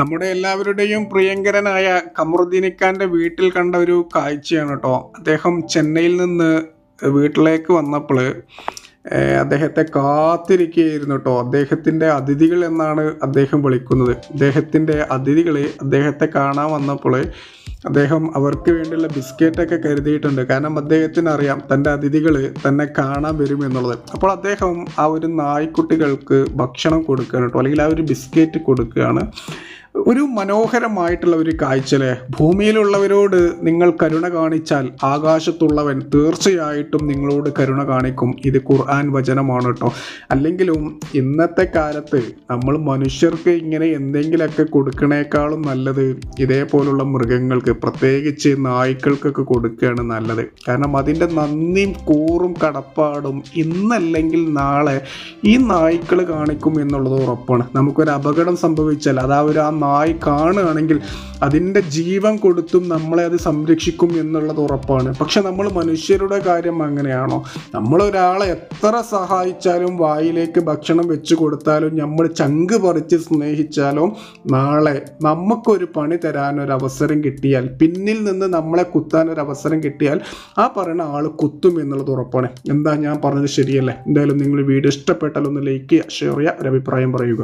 നമ്മുടെ എല്ലാവരുടെയും പ്രിയങ്കരനായ കമറുദ്ദീനിക്കാന്റെ വീട്ടിൽ കണ്ട ഒരു കാഴ്ചയാണ് കേട്ടോ അദ്ദേഹം ചെന്നൈയിൽ നിന്ന് വീട്ടിലേക്ക് വന്നപ്പോൾ അദ്ദേഹത്തെ കാത്തിരിക്കുകയായിരുന്നു കേട്ടോ അദ്ദേഹത്തിന്റെ അതിഥികൾ എന്നാണ് അദ്ദേഹം വിളിക്കുന്നത്. അദ്ദേഹത്തിന്റെ അതിഥികൾ അദ്ദേഹത്തെ കാണാൻ വന്നപ്പോൾ അദ്ദേഹം അവർക്ക് വേണ്ടിയുള്ള ബിസ്ക്കറ്റൊക്കെ കരുതിയിട്ടുണ്ട്. കാരണം അദ്ദേഹത്തിന് അറിയാം തന്റെ അതിഥികൾ തന്നെ കാണാൻ വരും എന്നുള്ളത്. അപ്പോൾ അദ്ദേഹം ആ ഒരു നായ്ക്കുട്ടികൾക്ക് ഭക്ഷണം കൊടുക്കുകയാണ് കേട്ടോ അല്ലെങ്കിൽ ആ ഒരു ബിസ്ക്കറ്റ് കൊടുക്കുകയാണ്. ഒരു മനോഹരമായിട്ടുള്ള ഒരു കാഴ്ചയല്ലേ? ഭൂമിയിലുള്ളവരോട് നിങ്ങൾ കരുണ കാണിച്ചാൽ ആകാശത്തുള്ളവൻ തീർച്ചയായിട്ടും നിങ്ങളോട് കരുണ കാണിക്കും. ഇത് ഖുർആൻ വചനമാണ് കേട്ടോ. അല്ലെങ്കിലും ഇന്നത്തെ കാലത്ത് നമ്മൾ മനുഷ്യർക്ക് ഇങ്ങനെ എന്തെങ്കിലുമൊക്കെ കൊടുക്കണേക്കാളും നല്ലത് ഇതേപോലുള്ള മൃഗങ്ങൾക്ക് പ്രത്യേകിച്ച് നായ്ക്കൾക്കൊക്കെ കൊടുക്കുകയാണ് നല്ലത്. കാരണം അതിന്റെ നന്ദിയും കൂറും കടപ്പാടും ഇന്നല്ലെങ്കിൽ നാളെ ഈ നായ്ക്കൾ കാണിക്കും എന്നുള്ളത് ഉറപ്പാണ്. നമുക്കൊരു അപകടം സംഭവിച്ചാൽ അതാ ഒരു ആ നായ് കാണുകയാണെങ്കിൽ അതിന്റെ ജീവൻ കൊടുത്തും നമ്മളെ അത് സംരക്ഷിക്കും എന്നുള്ളത് ഉറപ്പാണ്. പക്ഷെ നമ്മൾ മനുഷ്യരുടെ കാര്യം അങ്ങനെയാണോ? നമ്മൾ ഒരാളെ എത്ര സഹായിച്ചാലും വായിലേക്ക് ഭക്ഷണം വെച്ച് കൊടുത്താലും നമ്മൾ ചങ്ക് പറിച്ച് സ്നേഹിച്ചാലും നാളെ നമുക്കൊരു പണി തരാൻ ഒരു അവസരം കിട്ടിയാൽ പിന്നിൽ നിന്ന് നമ്മളെ കുത്താൻ ഒരു അവസരം കിട്ടിയാൽ ആ പറയുന്ന ആൾ കുത്തും എന്നുള്ളത് ഉറപ്പാണ്. എന്താ ഞാൻ പറഞ്ഞത് ശരിയല്ലേ? എന്തായാലും നിങ്ങൾ വീഡിയോ ഇഷ്ടപ്പെട്ടാൽ ഒന്ന് ലൈക്ക് ചെയ്യുക ഷെയർ ചെയ്യുക ഒരു അഭിപ്രായം പറയുക.